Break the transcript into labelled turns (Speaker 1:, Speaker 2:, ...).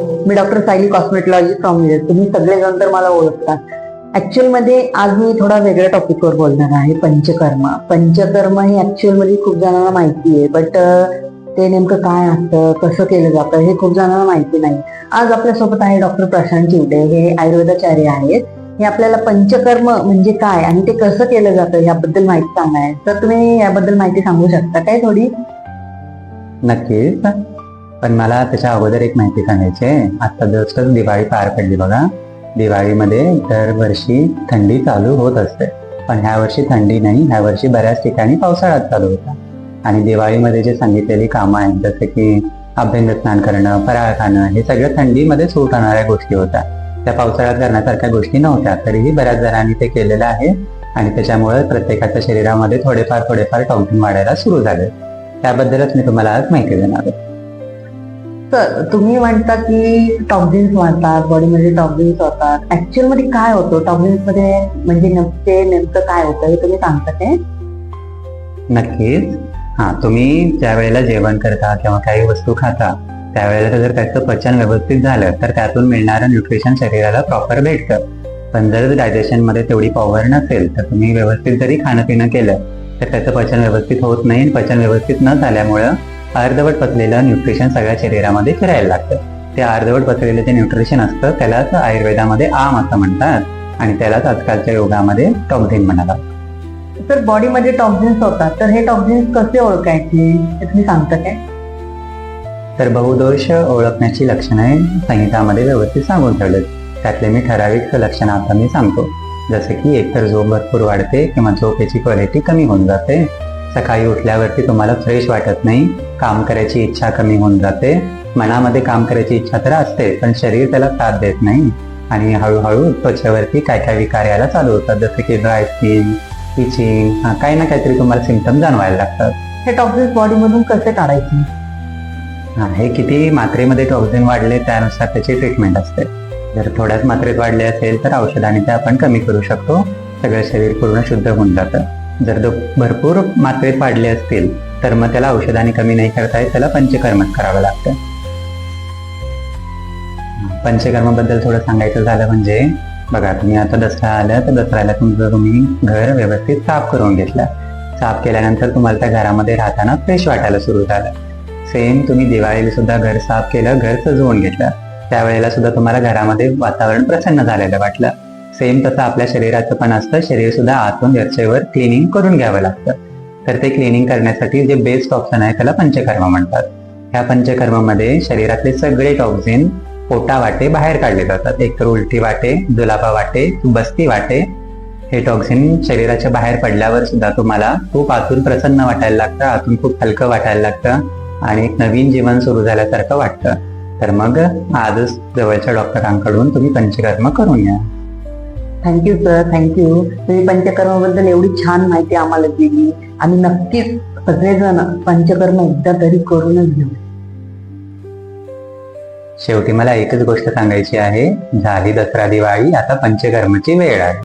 Speaker 1: Me doctor Sayali cosmetology from Miraj तुम्ही सगळेजण तर मला ओळखतात ऍक्च्युअलमध्ये आज मी थोडा वेगळ्या टॉपिकवर बोलणार आहे पंचकर्म. पंचकर्म हे ॲक्च्युअलमध्ये खूप जणांना माहिती आहे बट ते नेमकं काय असतं कसं केलं जातं हे खूप जणांना माहिती नाही. आज आपल्यासोबत आहे डॉक्टर प्रशांत चिवडे. हे आयुर्वेदाचार्य आहेत. हे आपल्याला पंचकर्म म्हणजे काय आणि ते कसं केलं जातं याबद्दल माहिती सांगणार आहे. तर तुम्ही याबद्दल माहिती सांगू शकता काय थोडी?
Speaker 2: नक्कीच. पण मला त्याच्या अगोदर एक माहिती सांगायची आहे. आता जस्टच दिवाळी पार पडली बघा. दिवाळीमध्ये दरवर्षी थंडी चालू होत असते. पण ह्या वर्षी थंडी नाही ह्या वर्षी बऱ्याच ठिकाणी पावसाळ्यात चालू होता. आणि दिवाळीमध्ये जे सांगितलेली कामं आहेत जसं की अभ्यंग स्नान करणं फराळ खाणं हे सगळं थंडीमध्ये सुरू होणाऱ्या गोष्टी होत्या. त्या पावसाळ्यात करण्यासारख्या गोष्टी नव्हत्या. तरीही बऱ्याच जणांनी ते केलेलं आहे. आणि त्याच्यामुळे प्रत्येकाच्या शरीरामध्ये थोडेफार थोडेफार टॉक्सिन वाढायला सुरू झाले. त्याबद्दलच मी तुम्हाला आज माहिती देणार आहे.
Speaker 1: सर तुम्ही म्हणता की टॉक्झिन्स वाढतात बॉडीमध्ये टॉक्झिन्स होतात. ऍक्च्युअलमध्ये काय होतं? टॉक्झिन्समध्ये म्हणजे नेमके नेमकं काय होतं हे तुम्ही सांगता ते?
Speaker 2: नक्कीच. हा तुम्ही ज्या वेळेला जेवण करता किंवा काही वस्तू खाता त्यावेळेला जर त्याचं पचन व्यवस्थित झालं तर त्यातून मिळणारं न्यूट्रिशन शरीराला प्रॉपर भेटतं. पण जर डायजेशनमध्ये तेवढी पॉवर नसेल तर तुम्ही व्यवस्थित जरी खाणं पिणं केलं तर त्याचं पचन व्यवस्थित होत नाही पचन व्यवस्थित न झाल्यामुळं अर्धवट पचलेलं न्यूट्रिशन सगळ्या शरीरामध्ये फिरायला लागतं. ते अर्धवट पचलेलं जे न्यूट्रिशन असतं त्यालाच आयुर्वेदामध्ये आम असं म्हणतात आणि त्यालाच आजकालच्या योगामध्ये टॉक्झिन म्हणाला.
Speaker 1: तर बॉडीमध्ये टॉक्झिन्स होतात. तर हे टॉक्झिन्स कसे ओळखायचे? हे तुम्ही सांगता काय?
Speaker 2: तर बहुदोष ओळखण्याची लक्षणे संहितामध्ये व्यवस्थित सांगून ठेवलेत. त्यातले मी ठराविक लक्षणं आता मी सांगतो. जसे की एकतर झोप भरपूर वाढते किंवा झोपेची क्वालिटी कमी होऊन जाते. सकाळी उठल्यावरती तुम्हाला फ्रेश वाटत नाही काम करायची इच्छा कमी होऊन जाते. मनामध्ये काम करायची इच्छा तर असते पण शरीर त्याला साथ देत नाही. आणि हळूहळू त्वचेवरती काय काय विकार यायला चालू होतात जसे की ड्राय स्किन इचिंग काही ना काहीतरी तुम्हाला सिमटम जाणवायला लागतात.
Speaker 1: हे टॉक्झिन्स बॉडीमधून कसे काढायचे?
Speaker 2: हा हे किती मात्रेमध्ये टॉक्झिन वाढले त्यानुसार त्याची ट्रीटमेंट असते. जर थोड्याच मात्रेत वाढले असेल तर औषधाने ते आपण कमी करू शकतो. सगळं शरीर पूर्ण शुद्ध होऊन जातं. जर तो भरपूर मात्रेत वाढले असतील तर मग त्याला औषधाने कमी नाही करता येत त्याला पंचकर्मच करावं लागतं. पंचकर्माबद्दल थोडं सांगायचं झालं म्हणजे बघा तुम्ही आता दसरा आला तर दसऱ्याला तुमचं तुम्ही घर व्यवस्थित साफ करून घेतलं. साफ केल्यानंतर तुम्हाला त्या घरामध्ये राहताना फ्रेश वाटायला सुरू झालं. सेम तुम्ही दिवाळीला सुद्धा घर साफ केलं घर सजवून घेतलं. त्यावेळेला सुद्धा तुम्हाला घरामध्ये वातावरण प्रसन्न झालेलं वाटलं. सेम तसं आपल्या शरीराचं पण असतं. शरीर सुद्धा आतून वरचेवर क्लिनिंग करून घ्यावं लागतं. तर ते क्लिनिंग करण्यासाठी जे बेस्ट ऑप्शन आहे त्याला पंचकर्म म्हणतात. ह्या पंचकर्मामध्ये शरीरातले सगळे टॉक्झिन पोटा वाटे बाहेर काढले जातात. एक तर उलटी वाटे जुलाबा वाटे बस्ती वाटे हे टॉक्झिन शरीराच्या बाहेर पडल्यावर सुद्धा तुम्हाला खूप आतून प्रसन्न वाटायला लागतं आतून खूप हलकं वाटायला लागतं आणि एक नवीन जीवन सुरू झाल्यासारखं वाटतं. तर मग आजच जवळच्या डॉक्टरांकडून तुम्ही पंचकर्म करून घ्या.
Speaker 1: थँक्यू सर थँक्यू तुम्ही पंचकर्माबद्दल एवढी छान माहिती आम्हाला दिली. आणि नक्कीच सगळेजण पंचकर्म एकदा तरी करूनच घेऊ.
Speaker 2: शेवटी मला एकच गोष्ट सांगायची आहे. झाली दसरा दिवाळी आता पंचकर्माची वेळ आहे.